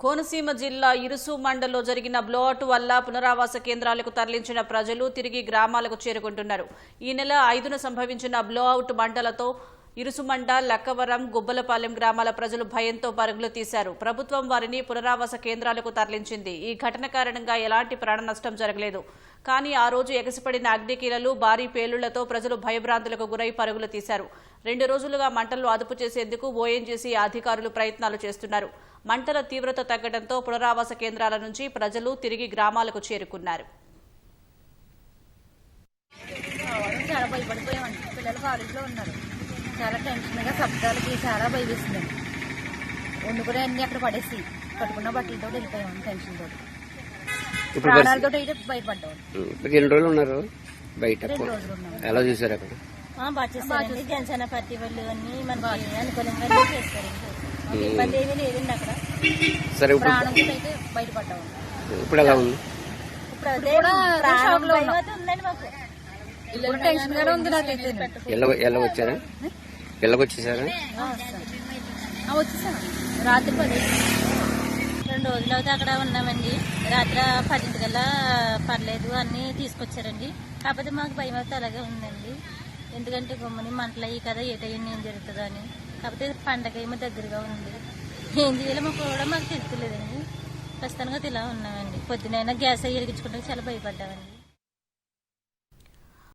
కోనసీమ జిల్లా ఇరుసు మండల్లో జరిగిన బ్లోఅవుట్ వల్ల పునరావాస కేంద్రాలకు తరలించిన ప్రజలు తిరిగి గ్రామాలకు చేరుకుంటున్నారు. ఈ నెల ఐదున సంభవించిన బ్లోఅవుట్ మంటలతో ఇరుసుమండ లక్కవరం గుబ్బలపాలెం గ్రామాల ప్రజలు భయంతో పరుగులు తీశారు. ప్రభుత్వం వారిని పునరావాస కేంద్రాలకు తరలించింది. ఈ ఘటన కారణంగా ఎలాంటి ప్రాణ నష్టం జరగలేదు. కానీ ఆ రోజు ఎగసిపడిన అగ్నికీలలు భారీ పేలుళ్ళతో ప్రజలు భయభ్రాంతులకు గురై పరుగులు తీశారు. రెండు రోజులుగా మంటలను అదుపు చేసేందుకు ఓఎన్జీసీ అధికారులు ప్రయత్నాలు చేస్తున్నారు. మంటల తీవ్రత తగ్గడంతో పునరావాస కేంద్రాల నుంచి ప్రజలు తిరిగి గ్రామాలకు చేరుకున్నారు. పిల్లలు కాలేజీలో ఉన్నారు. చాలా టెన్షన్గా శబ్దాలకి చాలా భయం వేసిందండి. వండుకునే అన్ని అక్కడ పడేసి కట్టుకున్న బట్టలతో వెళ్ళిపోయాం టెన్షన్ తోటి. ఇప్పుడు పరిస్థితి ప్రాణాలతో అయితే బయటపడ్డాం ఇప్పుడు ఎన్ని రోజులు ఉన్నారు? బయట రెండు రోజులు ఉన్నాం ఎలా చూసారు అక్కడ? జనసేన పార్టీ వాళ్ళు అన్ని మనకి అనుకూలంగా చేస్తారు ఇబ్బంది ఏమీ లేదండి అక్కడ. సరే ప్రాణంతో అయితే బయటపడ్డాం ఇప్పుడు ఎలా ఉంది? ఇప్పుడు అదే ప్రాణం ఉందండి మాకు. టెన్షన్ గానే ఉంది నాకైతే వచ్చేసాను. రాత్రి పది. రెండు రోజులు అయితే అక్కడ ఉన్నామండి. రాత్రి పదింటికల్లా పర్లేదు అన్ని తీసుకొచ్చారండి. కాకపోతే మాకు భయం అయితే అలాగే ఉందండి. ఎందుకంటే గుమ్మని మంటలు అయ్యి కదా ఏ టైం ఏం జరుగుతుందో అని కాకపోతే పండగ ఏమో దగ్గరగా ఉంది. ఏం చేయాలో మాకు కూడా మాకు తెలుస్తలేదండి ప్రస్తుతానికి అయితే ఇలా ఉన్నామండి. పొద్దునైనా గ్యాస్ అయ్యి వెలిగించుకుంటే చాలా భయపడ్డామండి.